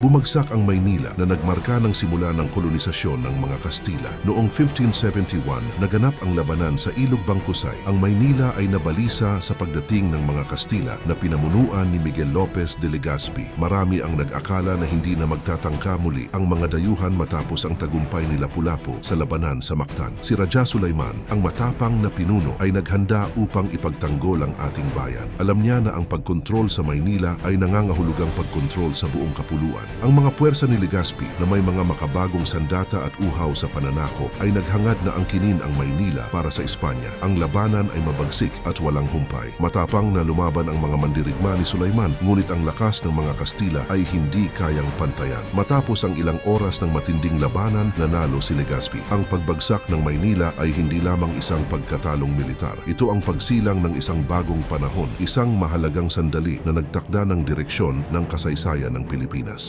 Bumagsak ang Maynila na nagmarka ng simula ng kolonisasyon ng mga Kastila. Noong 1571, naganap ang labanan sa Ilog Bangkusay. Ang Maynila ay nabalisa sa pagdating ng mga Kastila na pinamunuan ni Miguel Lopez de Legazpi. Marami ang nag-akala na hindi na magtatangka muli ang mga dayuhan matapos ang tagumpay ni Lapu-Lapu sa labanan sa Mactan. Si Raja Sulaiman, ang matapang na pinuno, ay naghanda upang ipagtanggol ang ating bayan. Alam niya na ang pagkontrol sa Maynila ay nangangahulugang pagkontrol sa buong kapuluan. Ang mga puwersa ni Legazpi na may mga makabagong sandata at uhaw sa pananako ay naghangad na angkinin ang Maynila para sa Espanya. Ang labanan ay mabagsik at walang humpay. Matapang na lumaban ang mga mandirigma ni Sulaiman, ngunit ang lakas ng mga Kastila ay hindi kayang pantayan. Matapos ang ilang oras ng matinding labanan, nanalo si Legazpi. Ang pagbagsak ng Maynila ay hindi lamang isang pagkatalong militar. Ito ang pagsilang ng isang bagong panahon, isang mahalagang sandali na nagtakda ng direksyon ng kasaysayan ng Pilipinas.